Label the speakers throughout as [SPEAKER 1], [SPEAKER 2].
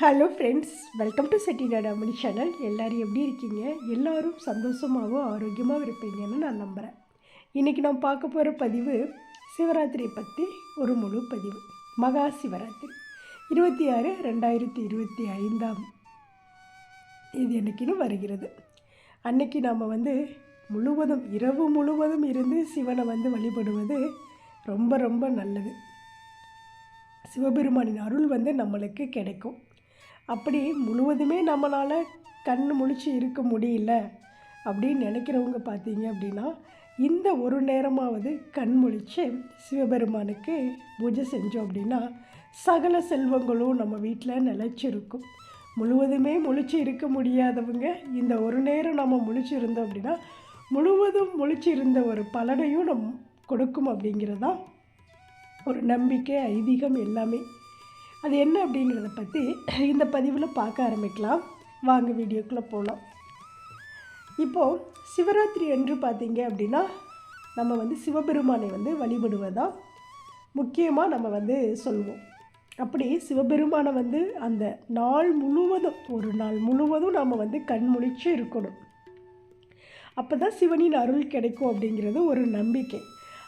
[SPEAKER 1] Hello friends welcome to Chettinadu Ammani channel எல்லோரும் எப்படி இருக்கீங்க? எல்லோரும் சந்தோஷமாகவும் ஆரோக்கியமாகவும் இருப்பீங்கன்னு நான் நம்புகிறேன் இன்றைக்கி நான் பார்க்க போகிற பதிவு சிவராத்திரியை பற்றி ஒரு முழு பதிவு. மகா சிவராத்திரி. இருபத்தி ஆறு ரெண்டாயிரத்தி இருபத்தி ஐந்தாம் இது என்னைக்குன்னு வருகிறது. அன்னைக்கு நாம் வந்து முழுவதும் இரவு முழுவதும் இருந்து சிவனை வந்து வழிபடுவது ரொம்ப ரொம்ப நல்லது. சிவபெருமானின் அருள் வந்து நம்மளுக்கு கிடைக்கும். அப்படி முழுவதுமே நம்மளால் கண் முழிச்சு இருக்க முடியல அப்படின்னு நினைக்கிறவங்க பார்த்தீங்க அப்படின்னா இந்த ஒரு நேரமாவது கண் முழிச்சு சிவபெருமானுக்கு பூஜை செஞ்சோம் அப்படின்னா சகல செல்வங்களும் நம்ம வீட்டில் நிலைச்சிருக்கும். முழுவதுமே முழிச்சு இருக்க முடியாதவங்க இந்த ஒரு நேரம் நம்ம முழிச்சிருந்தோம் அப்படின்னா முழுவதும் முழிச்சு இருந்த ஒரு பலனையும் நம் கொடுக்கும் அப்படிங்கிறதான் ஒரு நம்பிக்கை ஐதீகம் எல்லாமே. அது என்ன அப்படிங்கிறத பற்றி இந்த பதிவில் பார்க்க ஆரம்பிக்கலாம். வாங்க வீடியோக்குள்ளே போகலாம் இப்போது சிவராத்திரி என்று பார்த்தீங்க அப்படின்னா நம்ம வந்து சிவபெருமானை வந்து வழிபடுவதாக முக்கியமாக நம்ம வந்து சொல்வோம். அப்படி சிவபெருமானை வந்து அந்த நாள் முழுவதும் ஒரு நாள் முழுவதும் நாம் வந்து கண்முழிச்சு இருக்கணும். அப்போ தான் சிவனின் அருள் கிடைக்கும் அப்படிங்கிறது ஒரு நம்பிக்கை.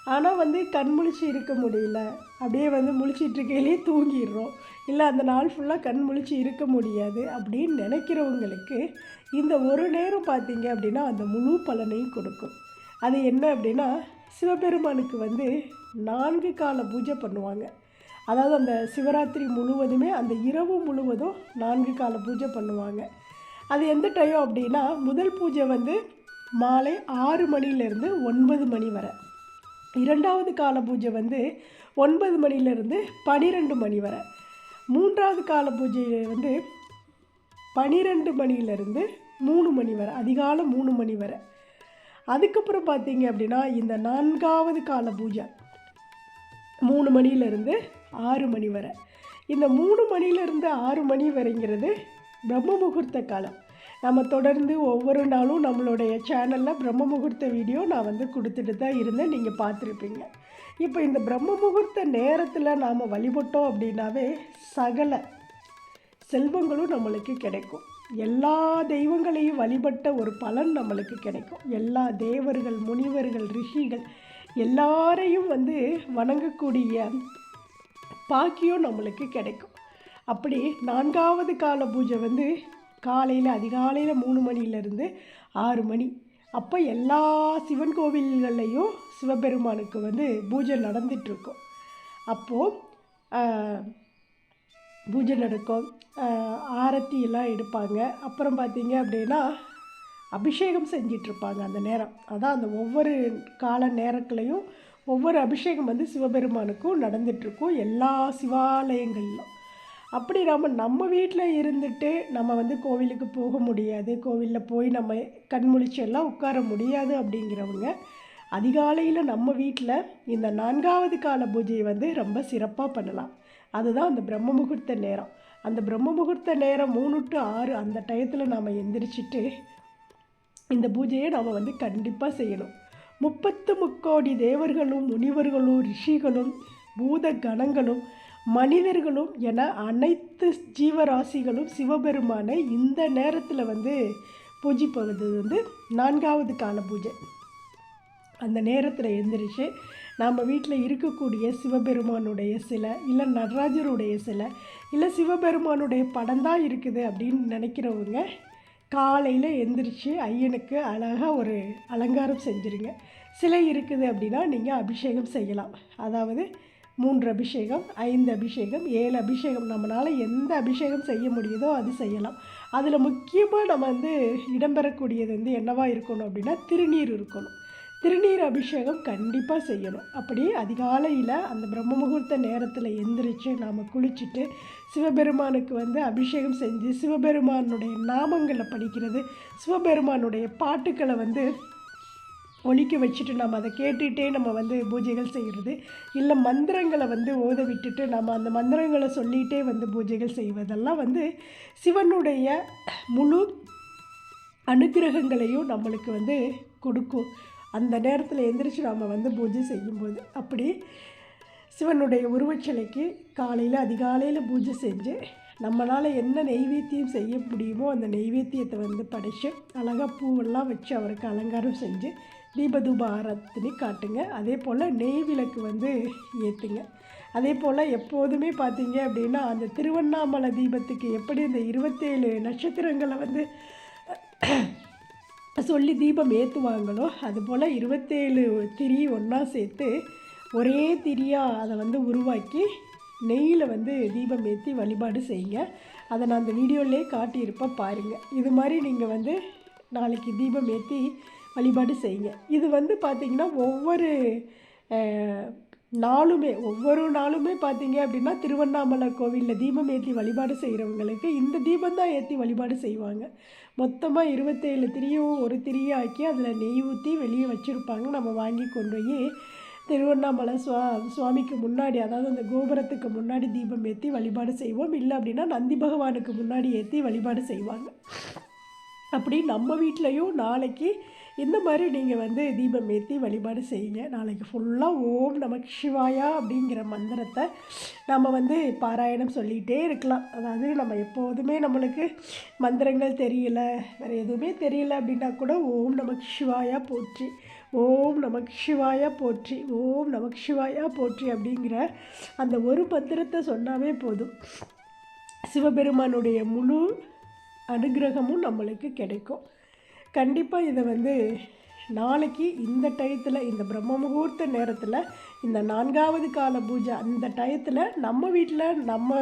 [SPEAKER 1] ஆனால் வந்து கண் முழிச்சு இருக்க முடியல. அப்படியே வந்து முழிச்சிட்டு இருக்கையிலே தூங்கிடுறோம். இல்லை அந்த நாள் ஃபுல்லாக கண் முழிச்சு இருக்க முடியாது அப்படின்னு நினைக்கிறவங்களுக்கு இந்த ஒரு நேரம் பார்த்தீங்க அப்படின்னா அந்த முழு பலனையும் கொடுக்கும். அது என்ன அப்படின்னா சிவபெருமானுக்கு வந்து நான்கு கால பூஜை பண்ணுவாங்க. அதாவது அந்த சிவராத்திரி முழுவதுமே அந்த இரவு முழுவதும் நான்கு கால பூஜை பண்ணுவாங்க. அது எந்த டைம் அப்படின்னா முதல் பூஜை வந்து மாலை ஆறு மணிலேருந்து ஒன்பது மணி வரை. இரண்டாவது கால பூஜை வந்து ஒன்பது மணிலேருந்து பனிரெண்டு மணி வரை. மூன்றாவது கால பூஜை வந்து பனிரெண்டு மணிலேருந்து மூணு மணி வரை அதிகாலை மூணு மணி வரை. அதுக்கப்புறம் பார்த்தீங்க அப்படின்னா இந்த நான்காவது கால பூஜை மூணு மணிலேருந்து ஆறு மணி வரை. இந்த மூணு மணிலேருந்து ஆறு மணி வரைங்கிறது பிரம்ம முகூர்த்த காலம். நம்ம தொடர்ந்து ஒவ்வொரு நாளும் நம்மளுடைய சேனலில் பிரம்ம முகூர்த்த வீடியோ நான் வந்து கொடுத்துட்டு தான் இருந்தேன். நீங்கள் பார்த்துருப்பீங்க. இப்போ இந்த பிரம்ம முகூர்த்த நேரத்தில் நாம் வழிபட்டோம் அப்படின்னாவே சகல செல்வங்களும் நம்மளுக்கு கிடைக்கும். எல்லா தெய்வங்களையும் வழிபட்ட ஒரு பலன் நம்மளுக்கு கிடைக்கும். எல்லா தேவர்கள் முனிவர்கள் ரிஷிகள் எல்லாரையும் வந்து வணங்கக்கூடிய பாக்கியம் நம்மளுக்கு கிடைக்கும். அப்படி நான்காவது கால பூஜை வந்து காலையில் அதிகாலையில் மூணு மணிலேருந்து ஆறு மணி. அப்போ எல்லா சிவன் கோவில்கள்லையும் சிவபெருமானுக்கு வந்து பூஜை நடந்துகிட்ருக்கும் அப்போது பூஜை நடக்கும். ஆரத்தி எல்லாம் எடுப்பாங்க. அப்புறம் பார்த்தீங்க அப்படின்னா அபிஷேகம் செஞ்சிட்ருப்பாங்க அந்த நேரம். அதான் அந்த ஒவ்வொரு கால நேரத்துலையும் ஒவ்வொரு அபிஷேகம் வந்து சிவபெருமானுக்கும் நடந்துகிட்ருக்கும் எல்லா சிவாலயங்களிலும். அப்படி நாம் நம்ம வீட்டில் இருந்துட்டு நம்ம வந்து கோவிலுக்கு போக முடியாது. கோவிலில் போய் நம்ம கண்முழிச்செல்லாம் உட்கார முடியாது அப்படிங்கிறவங்க அதிகாலையில் நம்ம வீட்டில் இந்த நான்காவது கால பூஜையை வந்து ரொம்ப சிறப்பாக பண்ணலாம். அதுதான் அந்த பிரம்ம முகூர்த்த நேரம். அந்த பிரம்ம முகூர்த்த நேரம் மூணு டு ஆறு அந்த டயத்தில் நாம் எந்திரிச்சிட்டு இந்த பூஜையை நாம் வந்து கண்டிப்பாக செய்யணும். முப்பத்து முக்கோடி தேவர்களும் முனிவர்களும் ரிஷிகளும் பூத கணங்களும் மனிதர்களும் என அனைத்து ஜீவராசிகளும் சிவபெருமானை இந்த நேரத்தில் வந்து பூஜிப்பது வந்து நான்காவது கால பூஜை. அந்த நேரத்தில் எழுந்திரிச்சு நம்ம வீட்டில் இருக்கக்கூடிய சிவபெருமானுடைய சிலை இல்லை நடராஜருடைய சிலை இல்லை சிவபெருமானுடைய படம் தான் இருக்குது அப்படின்னு நினைக்கிறவங்க காலையில் எந்திரிச்சு ஐயனுக்கு அழகாக ஒரு அலங்காரம் செஞ்சுருங்க. சிலை இருக்குது அப்படின்னா நீங்கள் அபிஷேகம் செய்யலாம். அதாவது மூன்று அபிஷேகம் ஐந்து அபிஷேகம் ஏழு அபிஷேகம். நம்மளால் எந்த அபிஷேகம் செய்ய முடியுதோ அது செய்யலாம். அதில் முக்கியமாக நம்ம வந்து இடம்பெறக்கூடியது வந்து என்னவாக இருக்கணும் அப்படின்னா திருநீர் இருக்கணும். திருநீர் அபிஷேகம் கண்டிப்பாக செய்யணும். அப்படி அதிகாலையில் அந்த பிரம்ம முகூர்த்த நேரத்தில் எந்திரிச்சு நாம் குளிச்சுட்டு சிவபெருமானுக்கு வந்து அபிஷேகம் செஞ்சு சிவபெருமானுடைய நாமங்களை படிக்கிறது சிவபெருமானுடைய பாட்டுக்களை வந்து ஒழிக்க வச்சுட்டு நம்ம அதை கேட்டுகிட்டே நம்ம வந்து பூஜைகள் செய்கிறது இல்லை மந்திரங்களை வந்து ஓத விட்டுட்டு நம்ம அந்த மந்திரங்களை சொல்லிகிட்டே வந்து பூஜைகள் செய்வதெல்லாம் வந்து சிவனுடைய முழு அனுகிரகங்களையும் நம்மளுக்கு வந்து கொடுக்கும். அந்த நேரத்தில் எந்திரிச்சு நாம் வந்து பூஜை செய்யும்போது அப்படி சிவனுடைய உருவச்சிலைக்கு காலையில் அதிகாலையில் பூஜை செஞ்சு நம்மளால் என்ன நெய்வேத்தியம் செய்ய முடியுமோ அந்த நெய்வேத்தியத்தை வந்து படைச்சு அழகாக பூவெல்லாம் வச்சு அவருக்கு அலங்காரம் செஞ்சு தீபதூப ஆரத்தினி காட்டுங்க. அதே போல் நெய் விளக்கு வந்து ஏற்றுங்க அதே போல் எப்போதுமே பார்த்தீங்க அப்படின்னா அந்த திருவண்ணாமலை தீபத்துக்கு எப்படி இந்த இருபத்தேழு நட்சத்திரங்களை வந்து சொல்லி தீபம் ஏற்றுவாங்களோ அதுபோல் இருபத்தேழு திரி ஒன்றா சேர்த்து ஒரே திரியாக அதை வந்து உருவாக்கி நெய்யில் வந்து தீபம் ஏற்றி வழிபாடு செய்யுங்க. அதை நான் அந்த வீடியோலேயே காட்டியிருப்பேன் பாருங்கள் இது மாதிரி நீங்கள் வந்து நாளைக்கு தீபம் ஏற்றி வழிபாடு செய்யுங்க. இது வந்து பார்த்திங்கன்னா ஒவ்வொரு நாளுமே ஒவ்வொரு நாளுமே பார்த்தீங்க அப்படின்னா திருவண்ணாமலை கோவிலில் தீபம் ஏற்றி வழிபாடு செய்கிறவங்களுக்கு இந்த தீபம் தான் ஏற்றி வழிபாடு செய்வாங்க. மொத்தமாக இருபத்தேழு திரியும் ஒரு திரியாக்கி அதில் நெய் ஊற்றி வெளியே வச்சுருப்பாங்க. நம்ம வாங்கி கொண்டு போய் திருவண்ணாமலை சுவா சுவாமிக்கு முன்னாடி அதாவது அந்த கோபுரத்துக்கு முன்னாடி தீபம் ஏற்றி வழிபாடு செய்வோம். இல்லை அப்படின்னா நந்தி பகவானுக்கு முன்னாடி ஏற்றி வழிபாடு செய்வாங்க. அப்படி நம்ம வீட்லேயும் நாளைக்கு இந்த மாதிரி நீங்கள் வந்து தீபம் ஏற்றி வழிபாடு செய்யுங்க. நாளைக்கு ஃபுல்லாக ஓம் நமக்கு சிவாயா அப்படிங்கிற மந்திரத்தை நம்ம வந்து பாராயணம் சொல்லிகிட்டே இருக்கலாம். அதாவது நம்ம எப்போதுமே நம்மளுக்கு மந்திரங்கள் தெரியல வேறு எதுவுமே தெரியல அப்படின்னா கூட ஓம் நமக்கு சிவாயா போற்றி ஓம் நமக் சிவாயா போற்றி ஓம் நமக்கு சிவாயா போற்றி அப்படிங்கிற அந்த ஒரு மந்திரத்தை சொன்னாவே போதும். சிவபெருமானுடைய முழு அனுகிரகமும் நம்மளுக்கு கிடைக்கும். கண்டிப்பாக இதை வந்து நாளைக்கு இந்த டயத்தில் இந்த பிரம்ம முகூர்த்த நேரத்தில் இந்த நான்காவது கால பூஜை அந்த டயத்தில் நம்ம வீட்டில் நம்ம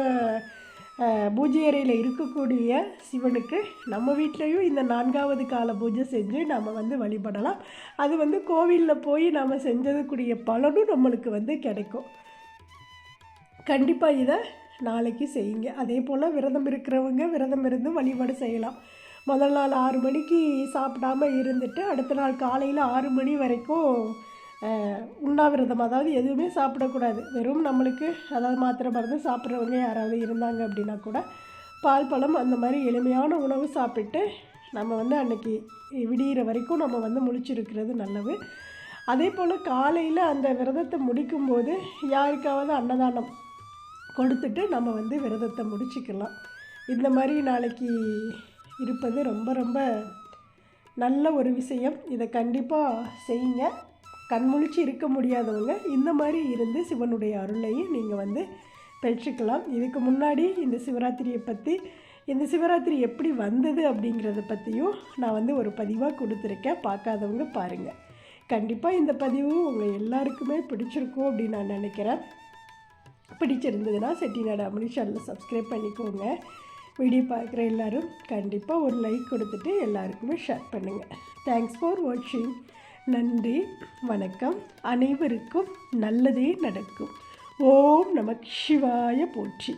[SPEAKER 1] பூஜை அறையில் இருக்கக்கூடிய சிவனுக்கு நம்ம வீட்லேயும் இந்த நான்காவது கால பூஜை செஞ்சு நம்ம வந்து வழிபடலாம். அது வந்து கோவிலில் போய் நம்ம செஞ்சதுக்குரிய பலனும் நம்மளுக்கு வந்து கிடைக்கும். கண்டிப்பாக இதை நாளைக்கு செய்யுங்க. அதே போல் விரதம் இருக்கிறவங்க விரதம் இருந்து வழிபாடு செய்யலாம். முதல் நாள் ஆறு மணிக்கு சாப்பிடாம இருந்துட்டு அடுத்த நாள் காலையில் ஆறு மணி வரைக்கும் உண்ணாவிரதம். அதாவது எதுவுமே சாப்பிடக்கூடாது. வெறும் நம்மளுக்கு அதாவது மாத்திரை மருந்து சாப்பிட்றவங்க யாராவது இருந்தாங்க அப்படின்னா கூட பால் பழம் அந்த மாதிரி எளிமையான உணவு சாப்பிட்டு நம்ம வந்து அன்னைக்கு விடிகிற வரைக்கும் நம்ம வந்து முழிச்சிருக்கிறது நல்லது. அதே போல் காலையில் அந்த விரதத்தை முடிக்கும்போது யாருக்காவது அன்னதானம் கொடுத்துட்டு நம்ம வந்து விரதத்தை முடிச்சுக்கலாம். இந்த மாதிரி நாளைக்கு இருப்பது ரொம்ப ரொம்ப நல்ல ஒரு விஷயம். இதை கண்டிப்பாக செய்யுங்க. கண்முழிச்சு இருக்க முடியாதவங்க இந்த மாதிரி இருந்து சிவனுடைய அருளையும் நீங்கள் வந்து பெற்றுக்கலாம். இதுக்கு முன்னாடி இந்த சிவராத்திரியை பற்றி இந்த சிவராத்திரி எப்படி வந்தது அப்படிங்கிறத பற்றியும் நான் வந்து ஒரு பதிவாக கொடுத்துருக்கேன். பார்க்காதவங்க பாருங்கள் கண்டிப்பாக இந்த பதிவு உங்கள் எல்லாருக்குமே பிடிச்சிருக்கும் அப்படின்னு நான் நினைக்கிறேன். பிடிச்சிருந்ததுன்னா செட்டிநாடு அமனி சேனலை சப்ஸ்கிரைப் பண்ணிக்கோங்க. வீடியோ பார்க்குற எல்லாரும் கண்டிப்பாக ஒரு லைக் கொடுத்துட்டு எல்லாருக்குமே ஷேர் பண்ணுங்கள் தேங்க்ஸ் ஃபார் வாட்சிங் நன்றி வணக்கம். அனைவருக்கும் நல்லதே நடக்கும். ஓம் நமக் சிவாய போற்றி.